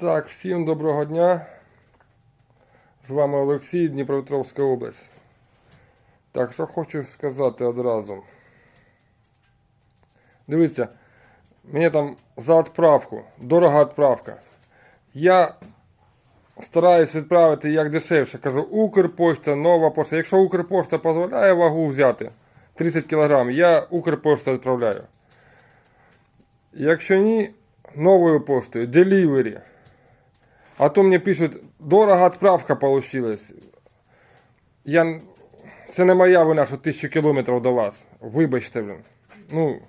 Так, всім доброго дня. З вами Олексій, Дніпропетровська область. Так, що хочу сказати одразу. Дивіться, мені там за відправку, дорога відправка. Я стараюсь відправити як дешевше. Кажу, Укрпошта, нова пошта. Якщо Укрпошта дозволяє вагу взяти 30 кг, я Укрпошта відправляю. Якщо ні, новою поштою, Delivery. А то мені пишуть, дорога відправка получилась. Я... Це не моя вина, що тисячу кілометрів до вас. Вибачте, блін. Ну,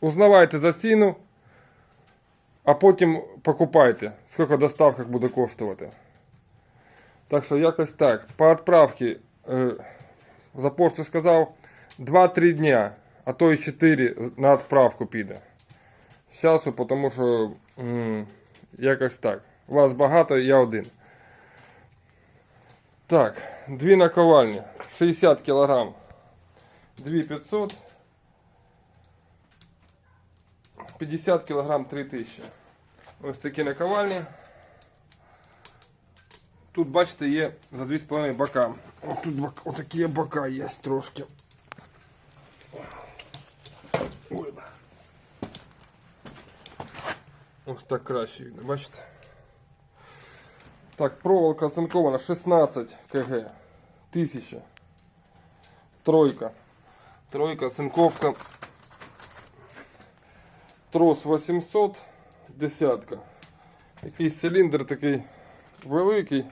узнавайте за ціну, а потім покупайте, скільки доставка буде коштувати. Так що якось так. По відправці, е, за пошту сказав, 2-3 дня, а то і 4 на відправку піде. З часу, тому що м, якось так. Вас багато, я один. Так, дві наковальні. 60 кг. 2500. 50 кг 3000. Ось такі наковальні. Тут, бачите, є за 2,5 бока. Ось тут бок, отакі бока є трошки. Ой. Ось так краще бачите? Так, проволока оцинкована 16 кг. 1000. Тройка. Тройка, оцинковка. Трос 800, десятка. Якийсь циліндр такий великий.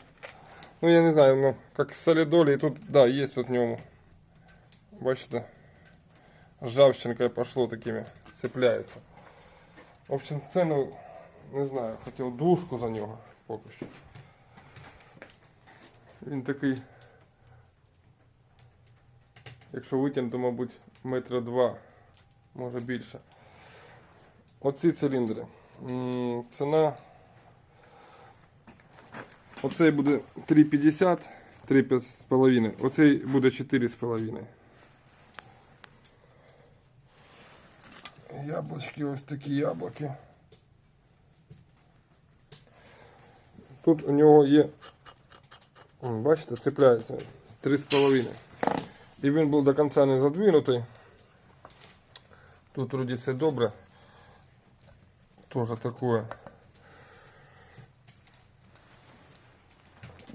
Ну я не знаю, ну, як солідолі. І тут, да, є тут в ньому. Бачите? Ржавчинкой пошло такими. Цепляється. В общем, ціну, не знаю, хотів двушку за нього поки що. Він такий, якщо витягнути, мабуть, метра два, може більше. Оці циліндри. Ціна. Оцей буде 3,50, 3,5. Оцей буде 4,5. Яблочки, ось такі яблуки. Тут у нього є, бачите, цепляється 3,5. І він був до кінця не задвинутий. Тут вроді добре. Тоже такое.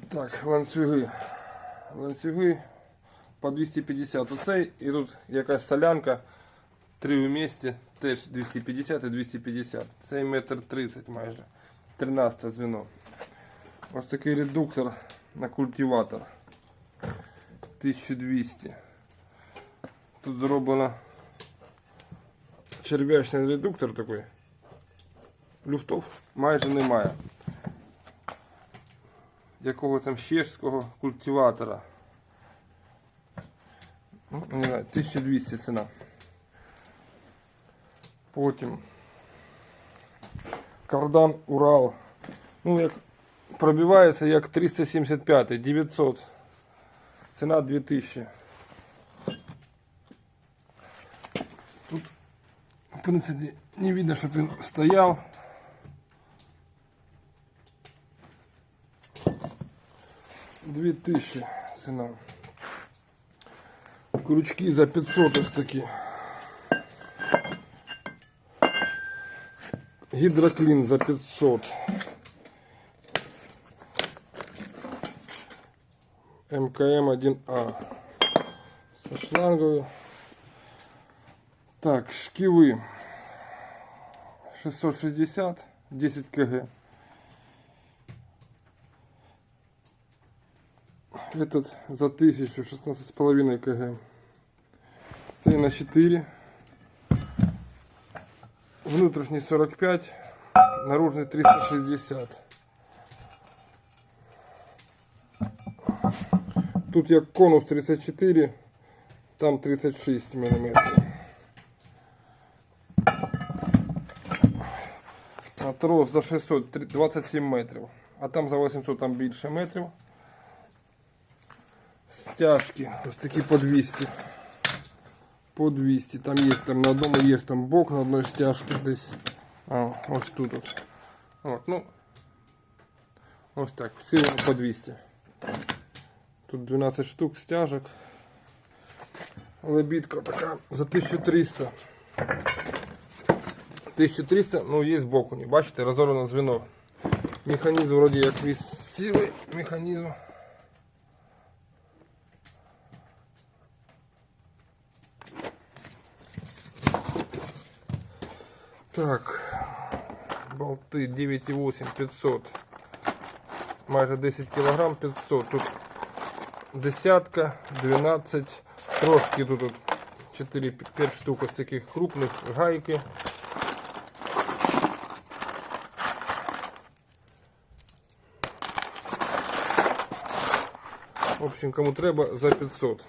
Так, ланцюги. Ланцюги по 250. Оцей і тут якась солянка. Три вместе, теж 250 і 250. Цей метр 30 майже. 13 звено. Ось такий редуктор на культиватор. 1200. Тут зроблено черв'ячний редуктор такий. Люфтов майже немає. Якого там чешського культиватора. Ну, не знаю, 1200 ціна. Потім кардан Урал. Ну, як пробивається як 375, 900. Ціна 2000. Тут, в принципі, не видно, щоб він стояв. Дві тисячі ціна. Крючки за 500 ось такі. Гідроклін за 500. МКМ 1А. Со шлангою. Так, шківи. 660, 10 кг. Этот за 1000, 16,5 кг. Цей на 4. Внутрішній 45, наружний 360. Тут як конус 34, там 36 мм. А трос за 600, 27 метрів. А там за 800 там більше метрів. Стяжки, ось такі по 200. По 200. Там є там на одному є там бок на одній стяжці десь. А, ось тут от. Ну, Ось так, всі по 200. Тут 12 штук стяжок. Лебідка така за 1300. 1300, ну є збоку, не бачите, розорвано звено. Механізм вроді як висілий механізм. Так, болти 9,8 500. Майже 10 кг 500. Тут десятка, 12, трошки тут, тут 4-5 штук ось таких крупних гайки. В общем, кому треба за 500.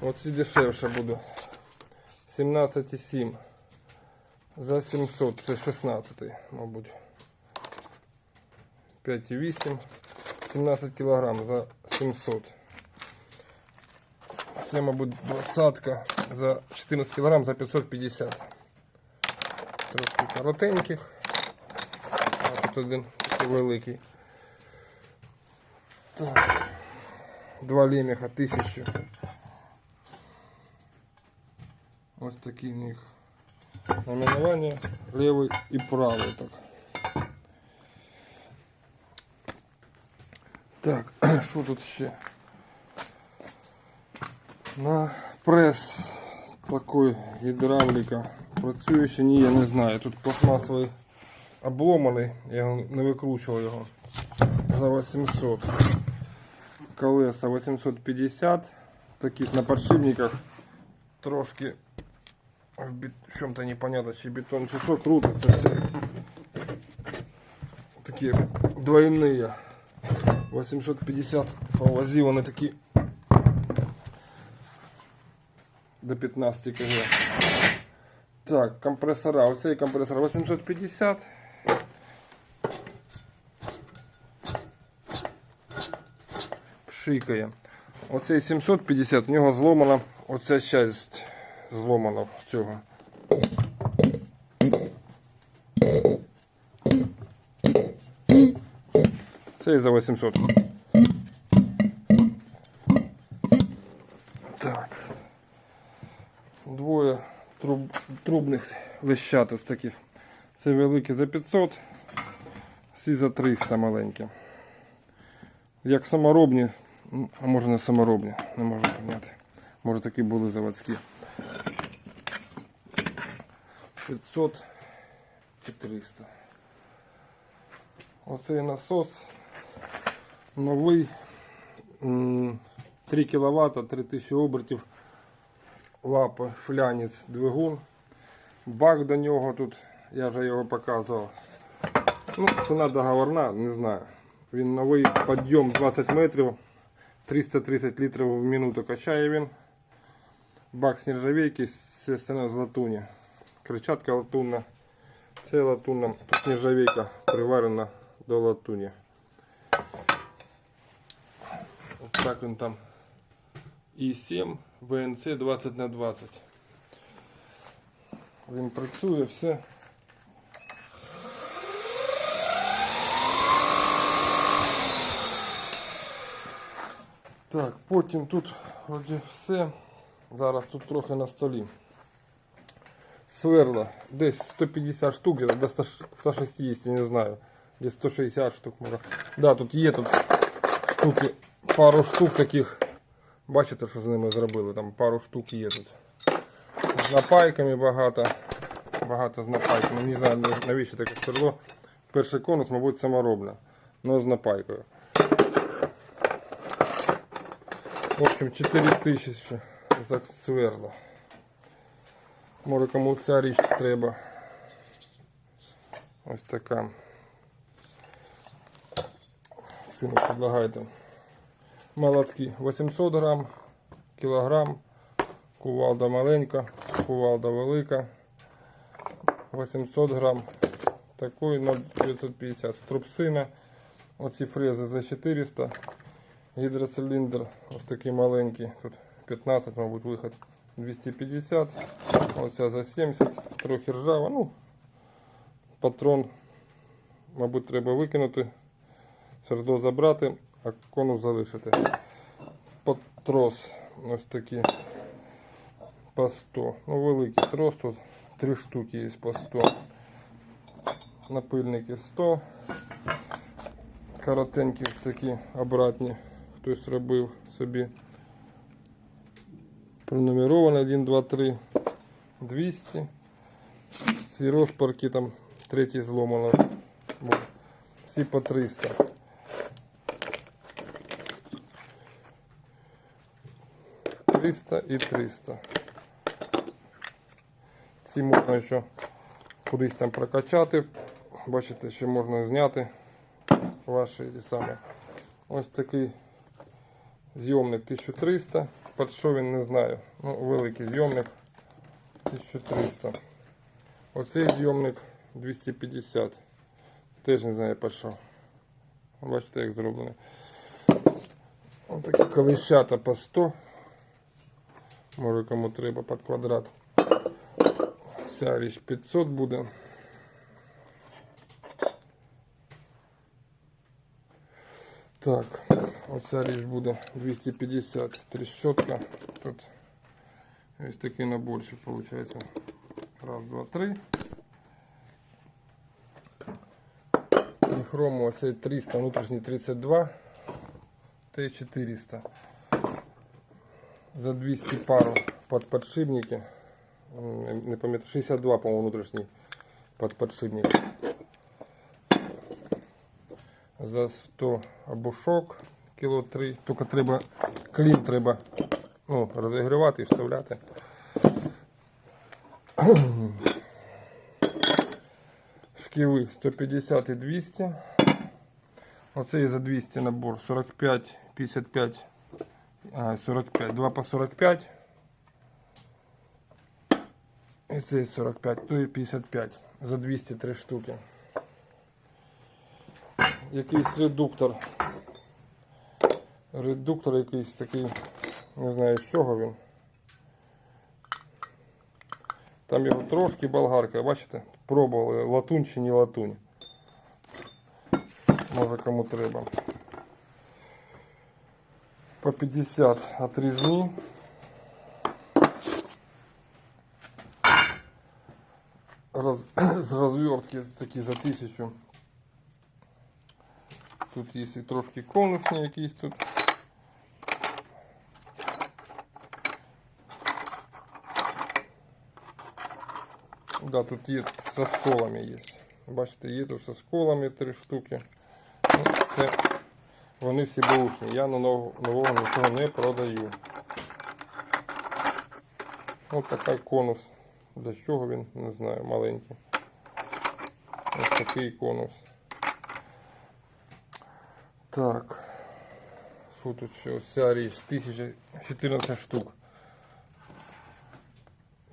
Оці дешевше буде. 17,7. За 700, це 16, мабуть. 5,8. 17 кг за 700. Це, мабуть, 20 за 14 кг за 550. Трошки коротеньких. А тут один такий великий. Так. Два лемеха 1000. Ось такі в них наименование левый и правый так. Так, що тут ще? На прес такой гідравліка. Працює ще ні, я не знаю. Тут пластмасовий обломаний, я його не викручував його. За 800. Колеса 850. Таких на подшипниках трошки в бет- в чем-то непонятно, чи бетон, чи що крутиться. Це такі двойные. 850 по вазі вони такі до 15 кг. Так, компресора. Оцей компресор 850. Пшикає. Оцей 750, в нього зломана оця часть зломана цього. Цей за 800. Так. Двоє труб, трубних лещат ось таких. Це великі за 500, всі за 300 маленькі. Як саморобні, а може не саморобні, не можу поняти. Може такі були заводські. 500 і 300. Оцей насос новий. 3 кВт, 3000 обертів. Лапа, флянець, двигун. Бак до нього тут, я вже його показував. Ну, ціна договорна, не знаю. Він новий підйом 20 метрів, 330 літрів в минуту качає він. Бак з нержавейки, все остальне з латуні. Кричатка латунна. Це латунна, тут нержавейка приварена до латуні. так він там. І7 ВНЦ 20 на 20. Він працює все. Так, потім тут вроді все. Зараз тут трохи на столі. Сверла. Десь 150 штук, где-то до 100 160, не знаю. Десь 160 штук може. Да, тут є тут штуки, пару штук таких. Бачите, що з ними зробили? Там пару штук є тут. З напайками багато. Багато з напайками. Не знаю навіщо таке сверло. Перший конус, мабуть, саморобне. Ну з напайкою. В общем, 4000 за сверло. Може кому ця річ треба. Ось така. Ціну предлагайте. Молотки 800 грам, кілограм, кувалда маленька, кувалда велика. 800 грам. Такої на 950. Струбцина. Оці фрези за 400. Гідроциліндр ось такий маленький. Тут 15, мабуть, виход 250. Оця за 70. Трохи ржава. Ну, патрон, мабуть, треба викинути. сердо забрати, а конус залишити. Потрос ось такі по 100. Ну, великий трос тут. Три штуки є по 100. Напильники 100. Коротенькі такі обратні. Хтось робив собі. Пронумеровано 1, 2, 3. 200. Ці розпарки там третій зломано. Всі по 300. Триста і 300. Ці можна ще кудись там прокачати. Бачите, ще можна зняти ваші ті самі. Ось такий зйомник 1300. Під що він не знаю. Ну, великий зйомник 1300. Оцей зйомник 250. Теж не знаю під що. Бачите, як зроблений. Ось такі колищата по 100. Може кому треба під квадрат. Ця річ 500 буде. Так, оця річ буде 250 тріщотка. Тут ось такий наборчик виходить. Раз, два, три. І хрому оцей 300, внутрішній 32. Т400. За 200 пару под подшипники. Не, пам'ятаю, 62, по-моєму, внутрішній под подшипник. За 100 обушок, кіло 3. Тільки треба, клін треба ну, розігрівати і вставляти. Шківи 150 і 200. Оцей за 200 набор 45, 55, а, 45. 2 по 45. І цей 45, то і 55. За 203 штуки. Якийсь редуктор. Редуктор якийсь такий, не знаю з чого він. Там його трошки болгарка, бачите? Пробували латунь чи не латунь. Може кому треба. По 50 отрізні. Роз, з розвертки такі за тисячу. Тут є і трошки конусні якісь тут. Да, тут є со сколами є. Бачите, є тут со сколами три штуки. Ну, це вони всі бушні. Я на нового, нічого не продаю. Ось такий конус. Для чого він, не знаю, маленький. Ось такий конус. Так. Що тут ще? Ось ця річ. 1014 штук.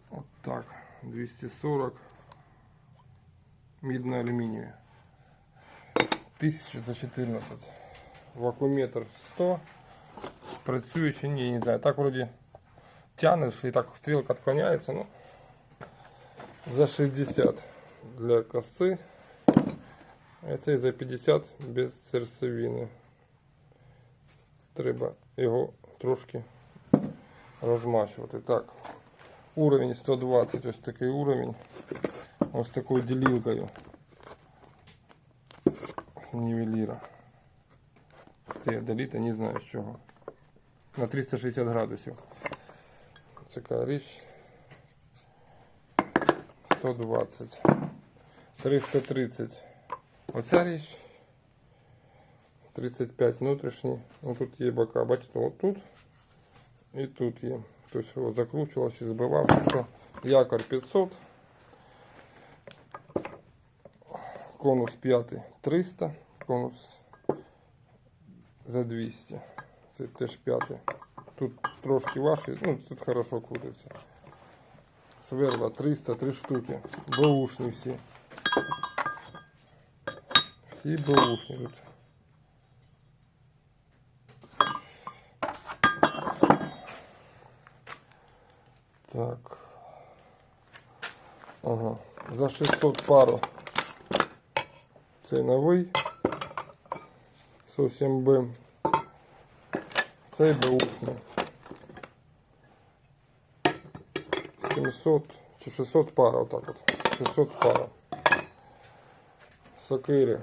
От так. 240. Мідно алюмінієві. 1000 за 14. Вакууметр 100. Працює чи ні, не знаю. Так вроді тянеш і так стрілка відклоняється, ну за 60 для коси. А цей за 50 без серцевини. Треба його трошки розмачувати. Так, уровень 120, ось такий уровень. Ось такою ділілкою. Нівеліра. Я доліта не знаю з чого. На 360 градусів. Така річ. 120. 330. Оця річ. 35 внутрішній. Ну тут є бока. Бачите, от тут і тут є. Тобто закручував, ще збивав. Якор 500. Конус 5 300. Конус за 200. Це теж п'ятий. Тут трошки важче, ну тут хорошо крутиться. Сверла 300, 3 штуки. Бэушні всі. Всі бэушні тут. Так. Ага. За 600 пару. Цей новий. Зовсім би. Цей беушний. 700 чи 600 пара, отак от. 600 пара. Сокири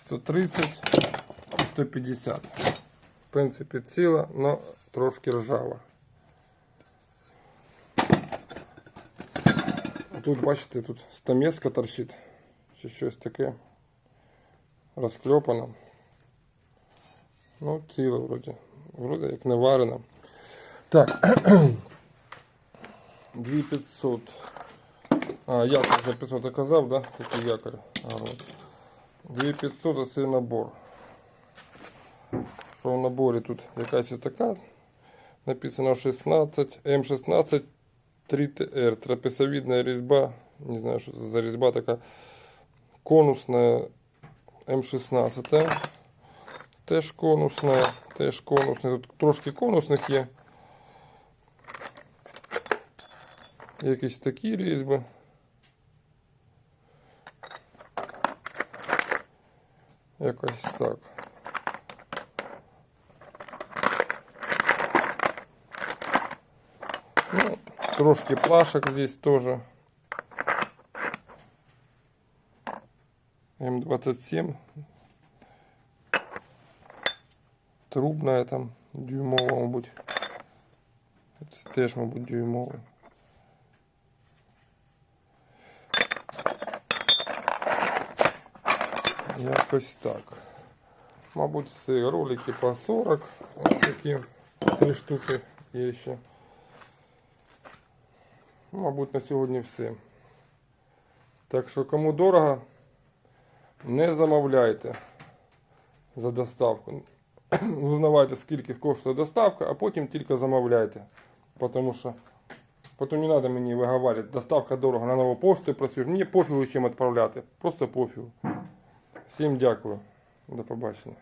130 150. В принципі, ціла, але трошки ржава. Тут, бачите, тут стамеска торчить. Чи щось таке розкльопано. Ну, ціле вроді. Вроді як не варено. Так. 2500. А, якорь за 500 я казав, да? Такий якорь. А, от. 2500 оцей набор. Що в наборі тут якась така. Написано 16, М16 3TR. Трапециевидная резьба. Не знаю, що це за резьба така. Конусна М16. Теж конусна, теж конусна. Тут трошки конусних є. Якісь такі різьби. Якось так. Ну, трошки плашек здесь тоже. М27. Трубная там, дюймова, мабуть. Це теж, мабуть, дюймовий. Якось так. Мабуть, все. Ролики по 40. Ось такі три штуки є ще. Мабуть, на сьогодні все. Так що, кому дорого, не замовляйте за доставку. Узнавайте, скільки коштує доставка, а потім тільки замовляйте. Потому що потім не треба мені виговорювати, доставка дорого на нову пошту працюєш. Мені пофігу чим відправляти. Просто пофігу. Всім дякую. До побачення.